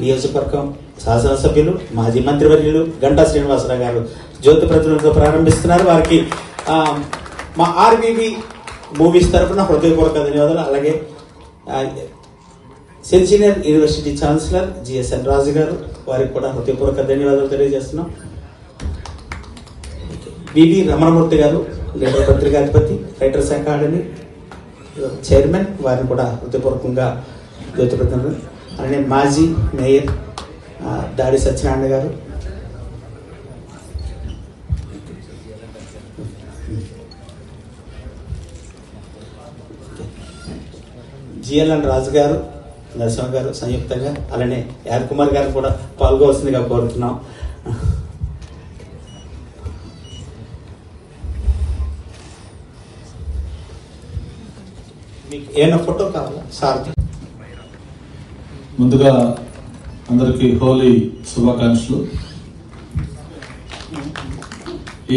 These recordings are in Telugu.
నియోజకవర్గం శాసనసభ్యులు మాజీ మంత్రివర్యులు గంటా శ్రీనివాసరావు గారు జ్యోతి ప్రతినిధులతో ప్రారంభిస్తున్నారు. వారికి మా ఆర్బీబీ మూవీస్ తరఫున హృదయపూర్వక ధన్యవాదాలు. అలాగే ఆ, senior university chancellor G S N Raju garu వారికి కూడా హృదయపూర్వక ధన్యవాదాలు తెలియజేస్తున్నాం. V V Ramanamurthy garu leader పత్రికాధిపతి writers academy chairman వారిని కూడా హృదయపూర్వకంగా జ్యోతి ప్రతినిధులు అలానే మాజీ మేయర్ దాడి సత్యనారాయణ గారు. జిఎల్ఎన్ రాజు గారు నరసింహ గారు సంయుక్తంగా అలానే యార్ కుమార్ గారు కూడా పాల్గొవలసిందిగా కోరుతున్నాం. మీకు ఏమైనా ఫోటో కావాలా? సార్ ముందుగా అందరికీ హోలీ శుభాకాంక్షలు.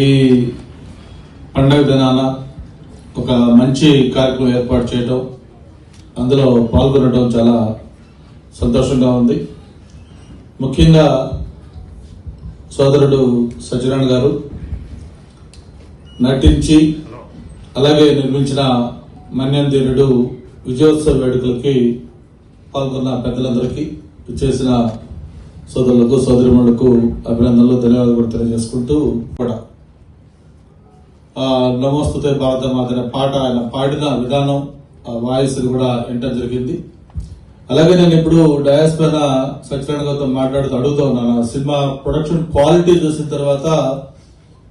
ఈ పండగ దినాన ఒక మంచి కార్యక్రమం ఏర్పాటు చేయడం అందులో పాల్గొనడం చాలా సంతోషంగా ఉంది. ముఖ్యంగా సోదరుడు సత్యనారాయణ గారు నటించి అలాగే నిర్మించిన మన్యం ధీరుడు విజయోత్సవ వేడుకలకి పాల్గొన్న పెద్దలందరికీ చేసిన సోదరులకు సోదరిమణులకు అభినందనలు ధన్యవాదాలు కూడా తెలియజేసుకుంటూ కూడా. ఆ నమోస్తుతే భారత మాత అనే పాట ఆయన పాడిన విధానం ఆ వాయిస్ కూడా వినటం జరిగింది. అలాగే నేను ఇప్పుడు డయాస్ పైన సత్యనారాయణ గారితో మాట్లాడుతూ అడుగుతూ ఉన్నాను. ఆ సినిమా ప్రొడక్షన్ క్వాలిటీ చూసిన తర్వాత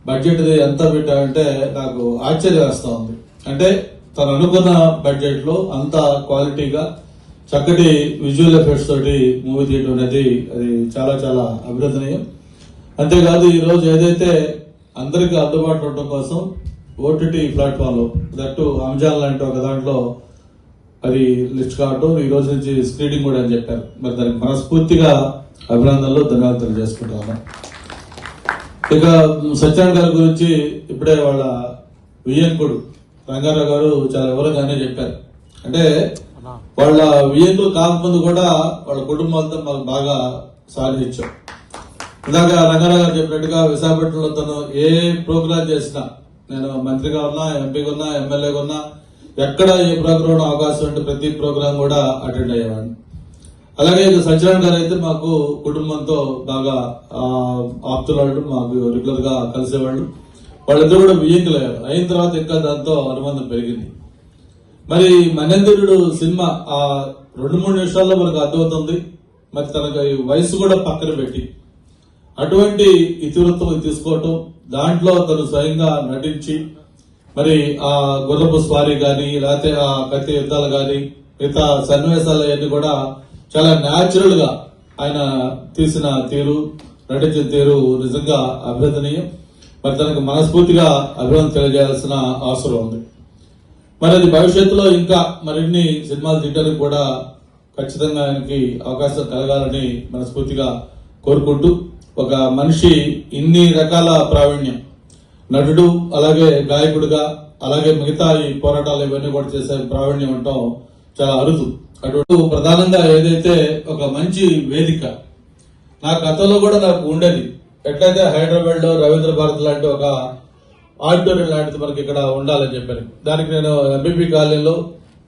బడ్జెట్ ఎంత పెట్టారంటే నాకు ఆశ్చర్యం వేస్తూ ఉంది. అంటే తను అనుకున్న బడ్జెట్లో అంత క్వాలిటీగా చక్కటి విజువల్ ఎఫెక్ట్స్ తోటి మూవీ తీయడం అనేది అది చాలా చాలా అభినందనీయం. అంతేకాదు ఈరోజు ఏదైతే అందరికీ అందుబాటులో ఉండడం కోసం ఓటీటీ ప్లాట్ఫామ్లో దట్టు అమెజాన్ లాంటి ఒక దాంట్లో అది లిస్ట్ కావటం ఈ రోజు నుంచి స్క్రీనింగ్ కూడా అని చెప్పారు. మరి దానికి మనస్ఫూర్తిగా అభినందనలు ధన్యవాదాలు తెలియజేసుకుంటాను ఇక సత్యనారాయణ గారి గురించి ఇప్పుడే వాళ్ళ వియ్యంకుడు రంగారావు గారు చాలా వివరంగానే చెప్పారు. అంటే వాళ్ళ వియ్యంకులు కాకముందు కూడా వాళ్ళ కుటుంబంతో మాకు బాగా సాధించాం ఇందాక రంగారావు గారు చెప్పినట్టుగా విశాఖపట్నంలో తను ఏ ప్రోగ్రాం చేసినా నేను మంత్రిగా ఉన్నా ఎంపీగా ఉన్నా ఎమ్మెల్యేగా ఉన్నా ఎక్కడ ఏ ప్రోగ్రాం అవకాశం ఉంటే ప్రతి ప్రోగ్రాం కూడా అటెండ్ అయ్యేవాడిని. అలాగే ఇక సత్యనారాయణ గారు అయితే మాకు కుటుంబంతో బాగా ఆ, ఆప్తులాడు మాకు రెగ్యులర్గా కలిసేవాళ్ళు. వాళ్ళిద్దరు కూడా వియ్యంకులయ్యారు అయిన తర్వాత ఇంకా దాంతో అనుబంధం పెరిగింది. మరి మనేంద్రుడు సినిమా ఆ రెండు మూడు నిమిషాల్లో మనకు అర్థమవుతుంది. మరి తనకు ఈ వయసు కూడా పక్కన పెట్టి. అటువంటి ఇతివృత్తం తీసుకోవటం దాంట్లో తను స్వయంగా నటించి మరి ఆ గుర్రపు స్వారీ కానీ లేకపోతే ఆ కత్తి యుద్ధాలు కానీ మిగతా సన్నివేశాలు అవన్నీ కూడా చాలా న్యాచురల్గా ఆయన తీసిన తీరు నటించిన తీరు నిజంగా అభినందనీయం. మరి తనకు మనస్ఫూర్తిగా అభినందన తెలియజేయాల్సిన అవసరం ఉంది. మరి అది భవిష్యత్తులో ఇంకా మరిన్ని సినిమాలు తీయడానికి కూడా ఖచ్చితంగా ఆయనకి అవకాశం కలగాలని మనస్ఫూర్తిగా కోరుకుంటూ ఒక మనిషి ఇన్ని రకాల ప్రావీణ్యం నటుడు అలాగే గాయకుడిగా అలాగే మిగతా ఈ పోరాటాలు ఇవన్నీ కూడా చేసే ప్రావీణ్యం అంటాం చాలా అరుదు. అటు ప్రధానంగా ఏదైతే ఒక మంచి వేదిక నా కథలో కూడా నాకు ఉండేది. ఎట్లయితే హైదరాబాద్లో రవీంద్ర భారత్ లాంటి ఒక ఆడిటోరియం లాంటిది మనకి ఇక్కడ ఉండాలని చెప్పాను దానికి నేను ఎంబీపీ కాలనీలో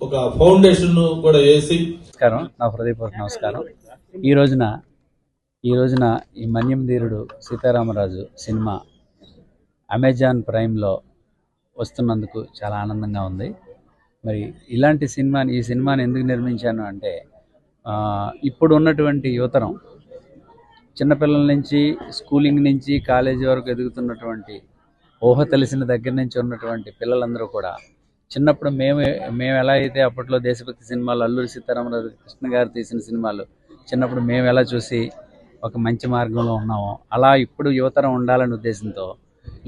ఒక ఫౌండేషన్ కూడా వేసి నమస్కారం. నా హృదయపూర్వక నమస్కారం. ఈ రోజున ఈ రోజున ఈ మన్యం ధీరుడు సీతారామరాజు సినిమా అమెజాన్ ప్రైమ్లో వస్తున్నందుకు చాలా ఆనందంగా ఉంది. మరి ఇలాంటి సినిమాని ఈ సినిమాని ఎందుకు నిర్మించాను అంటే ఇప్పుడు ఉన్నటువంటి యువతరం చిన్నపిల్లల నుంచి స్కూలింగ్ నుంచి కాలేజీ వరకు ఎదుగుతున్నటువంటి ఊహ తెలిసిన దగ్గర నుంచి ఉన్నటువంటి పిల్లలందరూ కూడా చిన్నప్పుడు మేము మేము ఎలా అయితే అప్పట్లో దేశభక్తి సినిమాలు అల్లూరి సీతారామరాజు కృష్ణ గారు తీసిన సినిమాలు చిన్నప్పుడు మేము ఎలా చూసి ఒక మంచి మార్గంలో ఉన్నామో అలా ఇప్పుడు యువతరం ఉండాలనే ఉద్దేశంతో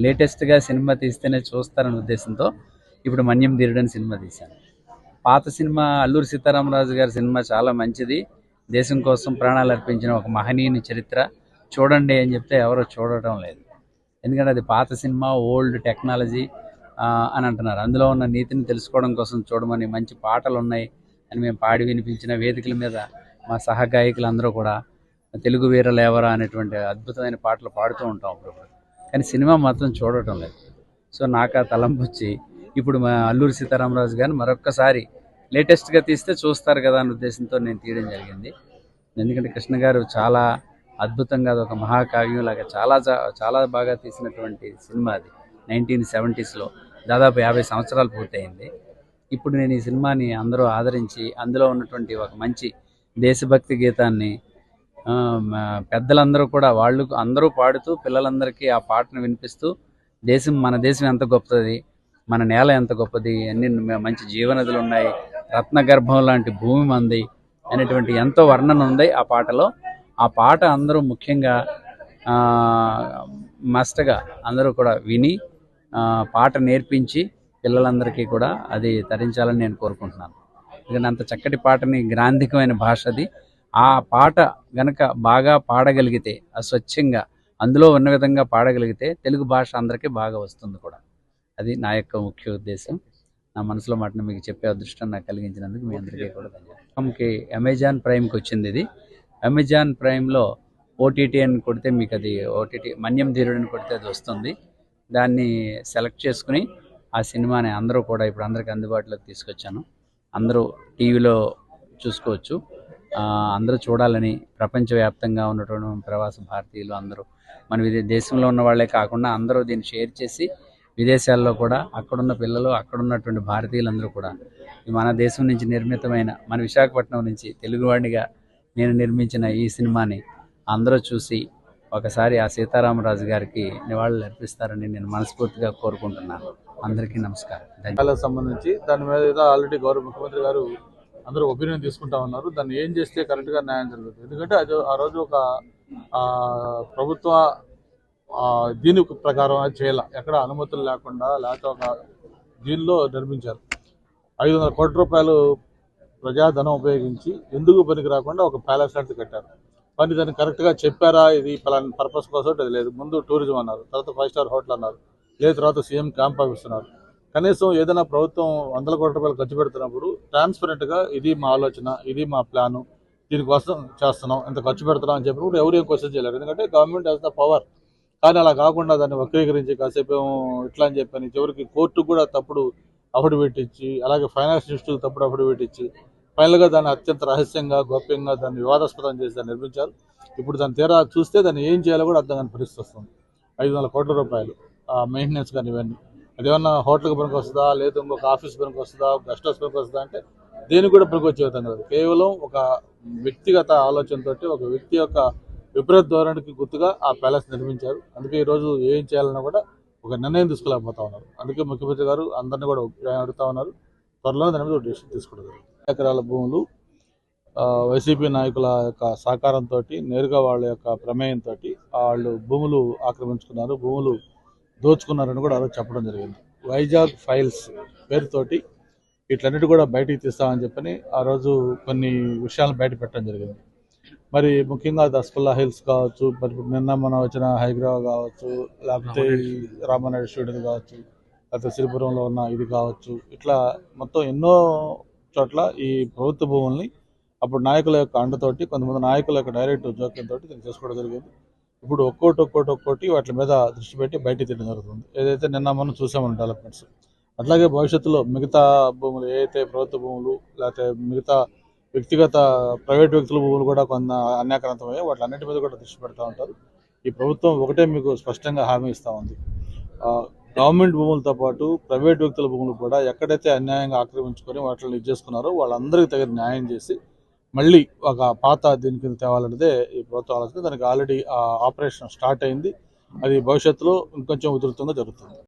లేటెస్ట్గా సినిమా తీస్తేనే చూస్తారనే ఉద్దేశంతో ఇప్పుడు మన్యం ధీరుడని సినిమా తీశాను. పాత సినిమా అల్లూరి సీతారామరాజు గారి సినిమా చాలా మంచిది. దేశం కోసం ప్రాణాలు అర్పించిన ఒక మహనీయుని చరిత్ర. చూడండి అని చెప్తే ఎవరో చూడటం లేదు. ఎందుకంటే అది పాత సినిమా ఓల్డ్ టెక్నాలజీ అని అంటున్నారు. అందులో ఉన్న నీతిని తెలుసుకోవడం కోసం చూడమని మంచి పాటలు ఉన్నాయి అని మేము పాడి వినిపించిన వేదికల మీద మా సహగాయకులందరూ కూడా తెలుగు వీరలేవరా అనేటువంటి అద్భుతమైన పాటలు పాడుతూ ఉంటాం అప్పుడప్పుడు. కానీ సినిమా మాత్రం చూడటం లేదు. సో నాకు ఆ తలంపు వచ్చి ఇప్పుడు మా అల్లూరి సీతారామరాజు గారిని మరొక్కసారి లేటెస్ట్గా తీస్తే చూస్తారు కదా అనే ఉద్దేశంతో నేను తీయడం జరిగింది. ఎందుకంటే కృష్ణ గారు చాలా అద్భుతంగా అది ఒక మహాకావ్యం లాగా చాలా చాలా బాగా తీసినటువంటి సినిమా అది. నైన్టీన్ సెవెంటీస్లో దాదాపు యాభై సంవత్సరాలు పూర్తయింది. ఇప్పుడు నేను ఈ సినిమాని అందరూ ఆదరించి అందులో ఉన్నటువంటి ఒక మంచి దేశభక్తి గీతాన్ని పెద్దలందరూ కూడా వాళ్ళు అందరూ పాడుతూ పిల్లలందరికీ ఆ పాటను వినిపిస్తూ దేశం మన దేశం ఎంత గొప్పది మన నేల ఎంత గొప్పది అన్ని మంచి జీవనదులు ఉన్నాయి రత్నగర్భం లాంటి భూమి మంది అనేటువంటి ఎంతో వర్ణన ఉంది ఆ పాటలో. ఆ పాట అందరూ ముఖ్యంగా మస్ట్గా అందరూ కూడా విని పాట నేర్పించి పిల్లలందరికీ కూడా అది తరించాలని నేను కోరుకుంటున్నాను. ఎందుకంటే అంత చక్కటి పాటని గ్రాంధికమైన భాష అది. ఆ పాట గనక బాగా పాడగలిగితే ఆ స్వచ్ఛంగా అందులో ఉన్న విధంగా పాడగలిగితే తెలుగు భాష అందరికీ బాగా వస్తుంది కూడా. అది నా యొక్క ముఖ్య ఉద్దేశం. నా మనసులో మాటను మీకు చెప్పే అదృష్టం నాకు కలిగించినందుకు మీ అందరికీ కూడా ధన్యవాదాలు. అమెజాన్ ప్రైమ్కి వచ్చింది ఇది. అమెజాన్ ప్రైమ్లో ఓటీటీ అని కొడితే మీకు అది ఓటీటీ మన్యం ధీరుడు అని కొడితే అది వస్తుంది. దాన్ని సెలెక్ట్ చేసుకుని ఆ సినిమాని అందరూ కూడా ఇప్పుడు అందరికి అందుబాటులోకి తీసుకొచ్చాను. అందరూ టీవీలో చూసుకోవచ్చు. అందరూ చూడాలని ప్రపంచవ్యాప్తంగా ఉన్నటువంటి ప్రవాస భారతీయులు అందరూ. మన దేశంలో ఉన్న వాళ్ళే కాకుండా అందరూ దీన్ని షేర్ చేసి విదేశాల్లో కూడా అక్కడున్న పిల్లలు అక్కడున్నటువంటి భారతీయులందరూ కూడా మన దేశం నుంచి నిర్మితమైన మన విశాఖపట్నం నుంచి తెలుగువాడిగా నేను నిర్మించిన ఈ సినిమాని అందరూ చూసి ఒకసారి ఆ సీతారామరాజు గారికి నివాళులు అర్పిస్తారని నేను మనస్ఫూర్తిగా కోరుకుంటున్నాను. అందరికీ నమస్కారం. సంబంధించి దాని మీద ఆల్రెడీ గౌరవ ముఖ్యమంత్రి గారు అందరూ ఒపీనియన్ తీసుకుంటా ఉన్నారు. దాన్ని ఏం చేస్తే కరెక్ట్గా న్యాయం జరుగుతుంది? ఎందుకంటే అది ఆ రోజు ఒక ఆ, ప్రభుత్వ దీని ప్రకారం అది చేయాల. ఎక్కడ అనుమతులు లేకుండా లేకపోతే ఒక దీనిలో నిర్మించారు. ఐదు వందల కోట్ల రూపాయలు ప్రజాధనం ఉపయోగించి ఎందుకు పనికి రాకుండా ఒక ప్యాలెస్ లాంటిది కట్టారు. మరి దాన్ని కరెక్ట్గా చెప్పారా? ఇది పలాని పర్పస్ కోసం అది లేదు. ముందు టూరిజం అన్నారు. తర్వాత ఫైవ్ స్టార్ హోటల్ అన్నారు. లేదు తర్వాత సీఎం క్యాంప్ ఆఫీస్ కనీసం ఏదైనా ప్రభుత్వం వందల కోట్ల రూపాయలు ఖర్చు పెడుతున్నప్పుడు ట్రాన్స్పరెంట్గా ఇది మా ఆలోచన ఇది మా ప్లాను దీనికోసం చేస్తున్నాం ఇంత ఖర్చు పెడుతున్నాం అని చెప్పినప్పుడు ఎవరు ఏం క్వశ్చన్ చేయలేరు. ఎందుకంటే గవర్నమెంట్ హ్యాస్ ద పవర్ కానీ అలా కాకుండా దాన్ని వక్రీకరించి కాసేపు ఇట్లా అని చెప్పని చివరికి కోర్టుకు కూడా తప్పుడు అఫిడవిట్ ఇచ్చి అలాగే ఫైనాన్స్ ఇన్స్టిట్యూట్ తప్పుడు అఫిడవిట్ ఇచ్చి ఫైనల్గా దాన్ని అత్యంత రహస్యంగా గోప్యంగా దాన్ని వివాదాస్పదం చేసి దాన్ని నిర్మించారు. ఇప్పుడు దాన్ని తీరా చూస్తే దాన్ని ఏం చేయాలో కూడా అర్థం కాని పరిస్థితి వస్తుంది. ఐదు వందల కోట్ల రూపాయలు ఆ మెయింటెనెన్స్ కానీ ఇవన్నీ. అదేమన్నా హోటల్కి పనికి వస్తుందా లేదా ఇంకొక ఆఫీస్ పనికి వస్తుందా గెస్ట్ హౌస్ పనికి వస్తుందా అంటే దేనికి కూడా పనికి వచ్చే విధంగా కాదు. కేవలం ఒక వ్యక్తిగత ఆలోచనతోటి ఒక వ్యక్తి యొక్క విపరీత ధోరణికి గుర్తుగా ఆ ప్యాలెస్ నిర్మించారు. అందుకే ఈరోజు ఏం చేయాలన్నా కూడా ఒక నిర్ణయం తీసుకోలేకపోతా ఉన్నారు. అందుకే ముఖ్యమంత్రి గారు అందరినీ కూడా అడుగుతా ఉన్నారు. త్వరలో దాని మీద ఒక డెసిషన్ తీసుకుంటారు. ఎకరాల భూములు వైసీపీ నాయకుల యొక్క సహకారంతో నేరుగా వాళ్ళ యొక్క ప్రమేయంతో వాళ్ళు భూములు ఆక్రమించుకున్నారు భూములు దోచుకున్నారని కూడా అలా చెప్పడం జరిగింది. వైజాగ్ ఫైల్స్ పేరుతోటి వీటన్నిటి కూడా బయటికి తీస్తామని చెప్పని ఆ రోజు కొన్ని విషయాలను బయట పెట్టడం జరిగింది. మరి ముఖ్యంగా దస్కుల్లా హిల్స్ కావచ్చు మరి నిన్న మనం వచ్చిన హైదరాబాద్ కావచ్చు లేకపోతే రామనాయుడు స్టూడియో కావచ్చు లేకపోతే సిరిపురంలో ఉన్న ఇది కావచ్చు. ఇట్లా మొత్తం ఎన్నో చోట్ల ఈ ప్రభుత్వ భూముల్ని అప్పుడు నాయకుల యొక్క అండతోటి కొంతమంది నాయకుల యొక్క డైరెక్ట్ జోక్యంతో దీన్ని చేసుకోవడం జరిగింది. ఇప్పుడు ఒక్కోటి ఒక్కోటి ఒక్కోటి వాటి మీద దృష్టి పెట్టి బయట తీయడం జరుగుతుంది. ఏదైతే నిన్న మనం చూసామని డెవలప్మెంట్స్. అట్లాగే భవిష్యత్తులో మిగతా భూములు ఏదైతే ప్రభుత్వ భూములు లేకపోతే మిగతా వ్యక్తిగత ప్రైవేట్ వ్యక్తుల భూములు కూడా కొంత అన్యాక్రాంతమయ్యాయి. వాటి అన్నిటి మీద కూడా దృష్టి పెడతా ఉంటారు. ఈ ప్రభుత్వం ఒకటే మీకు స్పష్టంగా హామీ ఇస్తూ ఉంది. గవర్నమెంట్ భూములతో పాటు ప్రైవేట్ వ్యక్తుల భూములు కూడా ఎక్కడైతే అన్యాయంగా ఆక్రమించుకొని వాటిని ఇది చేసుకున్నారో వాళ్ళందరికీ తగిన న్యాయం చేసి మళ్ళీ ఒక పాత దీని కింద తేవాలన్నదే ఈ ప్రభుత్వం ఆలోచన. దానికి ఆల్రెడీ ఆపరేషన్ స్టార్ట్ అయింది. అది భవిష్యత్తులో ఇంకొంచెం ఉధృతంగా జరుగుతుంది.